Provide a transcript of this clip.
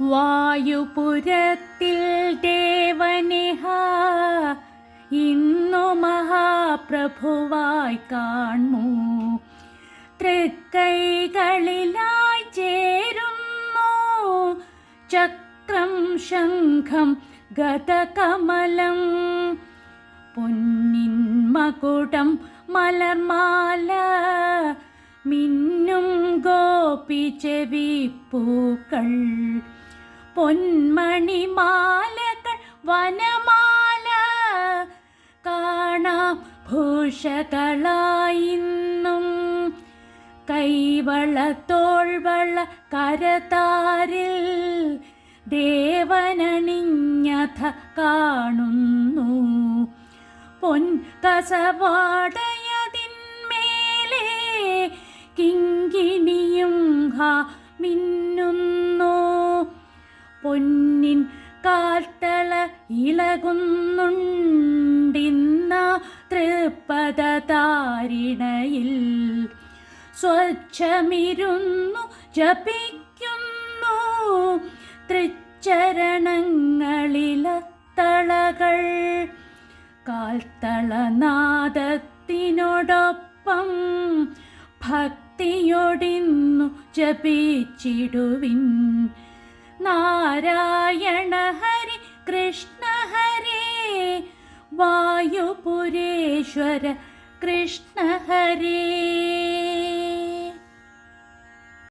വായുപുരത്തിൽ ദേവനിഹ ഇന്നു മഹാപ്രഭുവായി കാണൂ തൃക്കൈകളിലായി ചേരുന്നു ചക്രം ശംഖം ഗതകമലം പൊന്നിൻ മകുടം മലർമാല മിന്നും ഗോപി ചെവിപ്പൂക്കൾ. പൊന്മണിമാലകൾ വനമാല കാണാം ഭൂഷകളായിന്നും കൈവള തോൾവള കരതാരിൽ ദേവനണിഞ്ഞഥ കാണുന്നു. പൊൻ കസവാടയതിന്മേലെ കിങ്കിണിയും ഹ മിന്നുന്നു. പൊന്നിൻ കാൽത്തള ഇളകുന്നുണ്ടിന്ന തൃപ്പത താരിണയിൽ സ്വച്ഛമിരുന്നു ജപിക്കുന്നു തൃച്ചരണങ്ങളിലത്തളകൾ. കാൽത്തളനാദത്തിനോടൊപ്പം ഭക്തിയൊടിന്നു ജപിച്ചിടുവിൻ. നാരായണ ഹരി കൃഷ്ണ ഹരേ. വായുപുരേശ്വര കൃഷ്ണ ഹരേ.